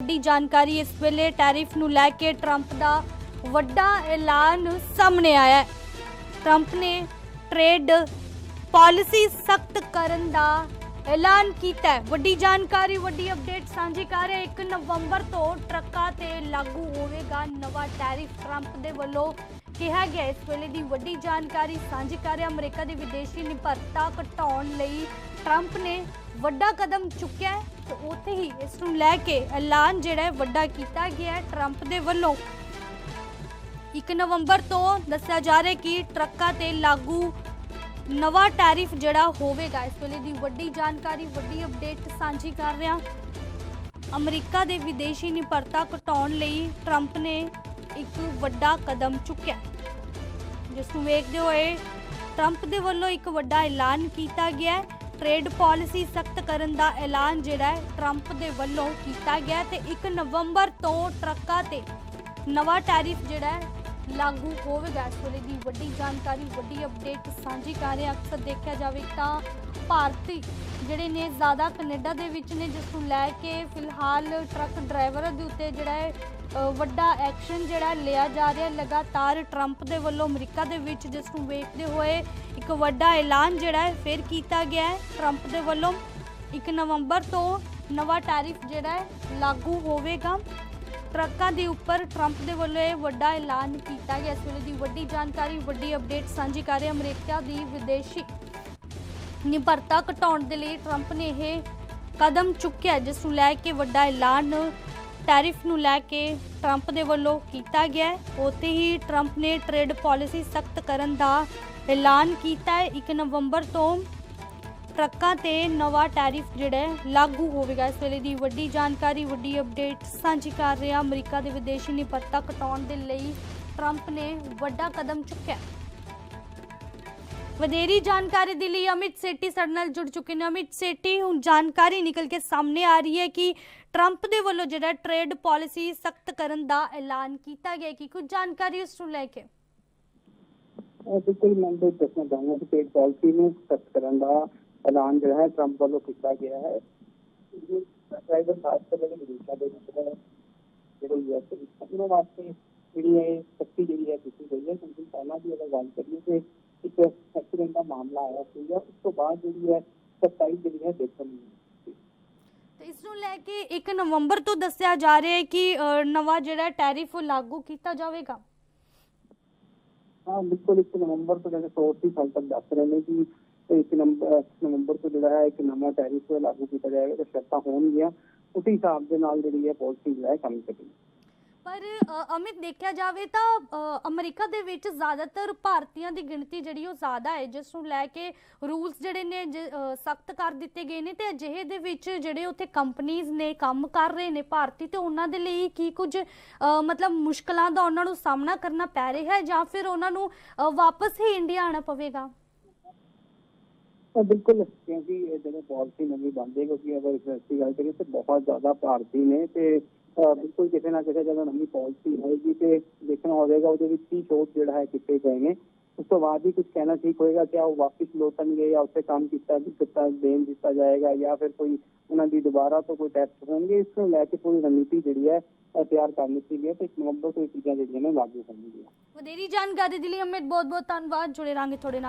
ਵੱਡੀ ਜਾਣਕਾਰੀ ਇਸ ਵੇਲੇ ਟੈਰਿਫ ਨੂੰ ਲੈ ਕੇ ਟਰੰਪ ਦਾ ਵੱਡਾ ਐਲਾਨ ਸਾਹਮਣੇ ਆਇਆ ਹੈ। ਟਰੰਪ ਨੇ ਟ੍ਰੇਡ ਪਾਲਿਸੀ ਸਖਤ ਕਰਨ ਦਾ ਐਲਾਨ ਕੀਤਾ ਹੈ। ਵੱਡੀ ਜਾਣਕਾਰੀ, ਵੱਡੀ ਅਪਡੇਟ ਸਾਂਝੀ ਕਰ ਰਹੇ 1 ਨਵੰਬਰ ਤੋਂ ਟਰੱਕਾਂ ਤੇ ਲਾਗੂ ਹੋਵੇਗਾ ਨਵਾਂ ਟੈਰਿਫ। ਟਰੰਪ ਦੇ ਵੱਲੋਂ ਕਿਹਾ ਗਿਆ ਇਸ ਵੇਲੇ ਦੀ ਵੱਡੀ ਜਾਣਕਾਰੀ ਸਾਂਝੀ ਕਰ ਰਿਹਾ ਅਮਰੀਕਾ ਦੀ ਵਿਦੇਸ਼ੀ ਨਿਰਭਰਤਾ ਘਟਾਉਣ ਲਈ ਟਰੰਪ ਨੇ ਵੱਡਾ ਕਦਮ ਚੁੱਕਿਆ ਹੈ। ਤੇ ਉੱਥੇ ਹੀ ਇਸ ਨੂੰ ਲੈ ਕੇ ਐਲਾਨ ਜਿਹੜਾ ਹੈ ਵੱਡਾ ਕੀਤਾ ਗਿਆ ਹੈ ਟਰੰਪ ਦੇ ਵੱਲੋਂ। 1 ਨਵੰਬਰ ਤੋਂ ਦੱਸਿਆ ਜਾ ਰਿਹਾ ਕਿ ਟਰੱਕਾਂ ਤੇ ਲਾਗੂ ਨਵਾਂ ਟੈਰਿਫ ਜਿਹੜਾ ਹੋਵੇਗਾ, ਇਸ ਵੇਲੇ ਦੀ ਵੱਡੀ ਜਾਣਕਾਰੀ, ਵੱਡੀ ਅਪਡੇਟ ਸਾਂਝੀ ਕਰ ਰਿਹਾ ਅਮਰੀਕਾ ਦੇ ਵਿਦੇਸ਼ੀ ਨਿਰਭਰਤਾ ਘਟਾਉਣ ਲਈ ਟਰੰਪ ਨੇ ਇੱਕ ਵੱਡਾ ਕਦਮ ਚੁੱਕਿਆ। ਜਿਸ ਨੂੰ ਵੇਖਦੇ ਹੋਏ ਟਰੰਪ ਦੇ ਵੱਲੋਂ ਇੱਕ ਵੱਡਾ ਐਲਾਨ ਕੀਤਾ ਗਿਆ ਹੈ। ਟ੍ਰੇਡ ਪਾਲਿਸੀ ਸਖਤ ਕਰਨ ਦਾ ਐਲਾਨ ਜਿਹੜਾ ਹੈ ਟਰੰਪ ਦੇ ਵੱਲੋਂ ਕੀਤਾ ਗਿਆ ਹੈ ਤੇ 1 ਨਵੰਬਰ ਤੋਂ ਟਰੱਕਾਂ ਤੇ ਨਵਾਂ ਟੈਰਿਫ ਜਿਹੜਾ ਹੈ ਲਾਗੂ ਹੋਵੇਗਾ। ਇਸ ਵੇਲੇ ਦੀ ਵੱਡੀ ਜਾਣਕਾਰੀ, ਵੱਡੀ ਅਪਡੇਟ ਸਾਂਝੀ ਕਰ ਰਹੇ ਅਕਸਰ ਦੇਖਿਆ ਜਾਵੇ ਤਾਂ ਭਾਰਤੀ ਜਿਹੜੇ ਨੇ ਜ਼ਿਆਦਾ ਕੈਨੇਡਾ ਦੇ ਵਿੱਚ ਨੇ, ਜਿਸ ਨੂੰ ਲੈ ਕੇ ਫਿਲਹਾਲ ਟਰੱਕ ਡਰਾਈਵਰਾਂ ਦੇ ਉੱਤੇ ਜਿਹੜਾ ਹੈ ਵੱਡਾ ਐਕਸ਼ਨ ਜਿਹੜਾ ਲਿਆ ਜਾ ਰਿਹਾ ਲਗਾਤਾਰ ਟਰੰਪ ਦੇ ਵੱਲੋਂ ਅਮਰੀਕਾ ਦੇ ਵਿੱਚ ਜਿਸ ਨੂੰ ਵੇਖਦੇ ਹੋਏ ਇੱਕ ਵੱਡਾ ਐਲਾਨ ਜਿਹੜਾ ਹੈ, ਫਿਰ ਕੀਤਾ ਗਿਆ ਹੈ। ਟਰੰਪ ਦੇ ਵੱਲੋਂ 1 ਨਵੰਬਰ ਤੋਂ ਨਵਾਂ ਟੈਰਿਫ ਜਿਹੜਾ ਹੈ, ਲਾਗੂ ਹੋਵੇਗਾ। ਟਰੱਕਾਂ ਦੇ ਉੱਪਰ ਟਰੰਪ ਦੇ ਵੱਲੋਂ ਇਹ ਵੱਡਾ ਐਲਾਨ ਕੀਤਾ ਗਿਆ। ਇਸ ਵੇਲੇ ਦੀ ਵੱਡੀ ਜਾਣਕਾਰੀ, ਵੱਡੀ ਅਪਡੇਟ ਸਾਂਝੀ ਕਰ ਰਹੇ ਅਮਰੀਕਾ ਦੀ ਵਿਦੇਸ਼ੀ ਨਿਰਭਰਤਾ ਘਟਾਉਣ ਦੇ ਲਈ ਟਰੰਪ ਨੇ ਇਹ ਕਦਮ ਚੁੱਕਿਆ, ਜਿਸ ਨੂੰ ਲੈ ਕੇ ਵੱਡਾ ਐਲਾਨ ਟੈਰਿਫ ਨੂੰ ਲੈ ਕੇ ਟਰੰਪ ਦੇ ਵੱਲੋਂ ਕੀਤਾ ਗਿਆ ਉੱਥੇ ਹੀ ਟਰੰਪ ਨੇ ਟ੍ਰੇਡ ਪਾਲਿਸੀ ਸਖਤ ਕਰਨ ਦਾ ਐਲਾਨ ਕੀਤਾ ਹੈ। 1 ਨਵੰਬਰ ਤੋਂ ਟਰੱਕਾਂ ਤੇ ਨਵਾਂ ਟੈਰਿਫ ਜਿਹੜਾ ਲਾਗੂ ਹੋਵੇਗਾ। ਇਸ ਵੇਲੇ ਦੀ ਵੱਡੀ ਜਾਣਕਾਰੀ, ਵੱਡੀ ਅਪਡੇਟ ਸਾਂਝੀ ਕਰ ਰਿਹਾ ਅਮਰੀਕਾ ਦੇ ਵਿਦੇਸ਼ੀ ਨਿਰਭਰਤਾ ਘਟਾਉਣ ਦੇ ਲਈ ਟਰੰਪ ਨੇ ਵੱਡਾ ਕਦਮ ਚੁੱਕਿਆ। ਵਧੇਰੀ ਜਾਣਕਾਰੀ ਦੇ ਲਈ ਅਮਿਤ ਸੇਠੀ ਸਾਡੇ ਨਾਲ ਜੁੜ ਚੁੱਕੇ ਨੇ। ਅਮਿਤ ਸੇਠੀ, ਹੁਣ ਜਾਣਕਾਰੀ ਨਿਕਲ ਕੇ ਸਾਹਮਣੇ ਆ ਰਹੀ ਹੈ ਕਿ ਟਰੰਪ ਦੇ ਵੱਲੋਂ ਜਿਹੜਾ ਟ੍ਰੇਡ ਪਾਲਿਸੀ ਸਖਤ ਕਰਨ ਦਾ ਐਲਾਨ ਕੀਤਾ ਗਿਆ ਹੈ ਕਿ ਕੁਝ ਜਾਣਕਾਰੀ ਉਸ ਨੂੰ ਲੈ ਕੇ? ਬਿਲਕੁਲ, ਮੈਂ ਦੱਸਣਾ ਚਾਹੁੰਦਾ ਕਿ ਟ੍ਰੇਡ ਪਾਲਿਸੀ ਨੂੰ ਸਖਤ ਕਰਨ ਦਾ ऐलान जो है ट्रंप वालों किया गया है ड्राइवर खास कर लेकिन विदिशा ਦੇ ਵਿੱਚ ਜਿਹੜਾ ਯੂਐਸ ਦੇ ਉਹਨਾਂ ਵਾਸਤੇ ਜਿਹੜੀ ਹੈ ਸਖਤੀ ਜਿਹੜੀ ਹੈ ਕੀਤੀ ਗਈ ਹੈ ਕਿਉਂਕਿ ਪਹਿਲਾਂ ਵੀ ਅਗਰ ਗੱਲ ਕਰੀਏ ਤੇ ਇੱਕ ਐਕਸੀਡੈਂਟ ਦਾ ਮਾਮਲਾ ਆਇਆ ਸੀਗਾ ਉਸ ਤੋਂ ਬਾਅਦ ਜਿਹੜੀ ਹੈ ਸਖਤਾਈ ਜਿਹੜੀ ਹੈ ਦੇਖਣ ਨੂੰ ਤੇ ਇਸ ਨੂੰ ਲੈ ਕੇ 1 ਨਵੰਬਰ ਤੋਂ ਦੱਸਿਆ ਜਾ ਰਿਹਾ ਹੈ ਕਿ ਨਵਾਂ ਜਿਹੜਾ ਟੈਰਿਫ ਲਾਗੂ ਕੀਤਾ ਜਾਵੇਗਾ हाँ बिल्कुल इसको नवंबर को जैसे फोर्थ ही साल तक दस रहे हैं कि 1 ਨੰਬਰ, ਨਵੰਬਰ ਤੋਂ ਜਿਹੜਾ ਹੈ, ਇੱਕ ਨਵਾਂ ਟੈਰਿਫ ਲਾਗੂ ਕੀਤਾ ਜਾਏਗਾ, ਤੇ ਸ਼ਰਤਾਂ ਹੋਣਗੀਆਂ। ਉਸੇ ਹਿਸਾਬ ਦੇ ਨਾਲ ਜਿਹੜੀ ਹੈ ਪਾਲਿਸੀ ਜਿਹੜਾ ਕੰਮ ਕਰੇਗੀ। ਪਰ ਅਮਿਤ, ਦੇਖਿਆ ਜਾਵੇ ਤਾਂ ਅਮਰੀਕਾ ਦੇ ਵਿੱਚ ਜ਼ਿਆਦਾਤਰ ਭਾਰਤੀਆਂ ਦੀ ਗਿਣਤੀ ਜਿਹੜੀ ਉਹ ਜ਼ਿਆਦਾ ਹੈ, ਜਿਸ ਨੂੰ ਲੈ ਕੇ ਰੂਲਸ ਜਿਹੜੇ ਨੇ ਸਖਤ ਕਰ ਦਿੱਤੇ ਗਏ ਨੇ, ਤੇ ਅਜਿਹੇ ਦੇ ਵਿੱਚ ਜਿਹੜੇ ਉੱਥੇ ਕੰਪਨੀਆਂ ਨੇ, ਕੰਮ ਕਰ ਰਹੇ ਨੇ ਭਾਰਤੀ, ਤੇ ਉਹਨਾਂ ਦੇ ਲਈ ਕੀ ਕੁਝ ਮਤਲਬ ਮੁਸ਼ਕਲਾਂ ਦਾ ਉਹਨਾਂ ਨੂੰ ਸਾਹਮਣਾ ਕਰਨਾ ਪੈ ਰਿਹਾ ਹੈ, ਜਾਂ ਫਿਰ ਉਹਨਾਂ ਨੂੰ ਵਾਪਸ ਹੀ ਇੰਡੀਆ ਆਣਾ ਪਵੇਗਾ? ਬਿਲਕੁਲ ਕਿਉਂਕਿ ਇਹ ਜਿਹੜੇ ਪਾਲਿਸੀ ਨਵੀਂ ਬਣਦੀ ਹੈ ਕਿਉਂਕਿ ਅਗਰ ਇਸ ਗੱਲ ਕਰੀਏ ਤਾਂ ਬਹੁਤ ਜ਼ਿਆਦਾ ਭਾਰਤੀ ਨੇ ਤੇ ਬਿਲਕੁਲ ਕਿਸੇ ਨਾ ਕਿਸੇ ਜਦੋਂ ਨਵੀਂ ਪਾਲਿਸੀ ਹੋਏਗੀ ਤੇ ਦੇਖਣਾ ਹੋਵੇਗਾ ਉਹਦੇ ਵਿੱਚ ਕੀ ਛੋਟ ਜਿਹੜਾ ਹੈ ਕਿੱਥੇ ਗਏ ਉਸ ਤੋਂ ਬਾਅਦ ਹੀ ਕੁਝ ਕਹਿਣਾ ਠੀਕ ਹੋਏਗਾ ਕਿ ਉਹ ਵਾਪਿਸ ਲੌਟਣਗੇ ਜਾਂ ਉੱਥੇ ਕੰਮ ਕੀਤਾ ਕੀਤਾ, ਦੇਣ ਦਿੱਤਾ ਜਾਏਗਾ ਜਾਂ ਫਿਰ ਕੋਈ ਉਹਨਾਂ ਦੀ ਦੁਬਾਰਾ ਤੋਂ ਕੋਈ ਟੈਸਟ ਹੋਣਗੇ, ਇਸ ਨੂੰ ਲੈ ਕੇ ਪੂਰੀ ਰਣਨੀਤੀ ਜਿਹੜੀ ਹੈ ਤਿਆਰ ਕਰ ਲਿੱਤੀ ਗਈ ਤੇ ਇੱਕ ਨਵੰਬਰ ਤੋਂ ਇਹ ਚੀਜ਼ਾਂ ਜਿਹੜੀਆਂ ਨੇ ਲਾਗੂ ਹੋਣਗੀਆਂ ਵਧੇਰੀ ਜਾਣਕਾਰੀ ਦੇ ਲਈ ਅਮਿਤ ਬਹੁਤ ਬਹੁਤ ਧੰਨਵਾਦ। ਜੁੜੇ ਰਾਂਗੇ ਤੁਹਾਡੇ ਨਾਲ।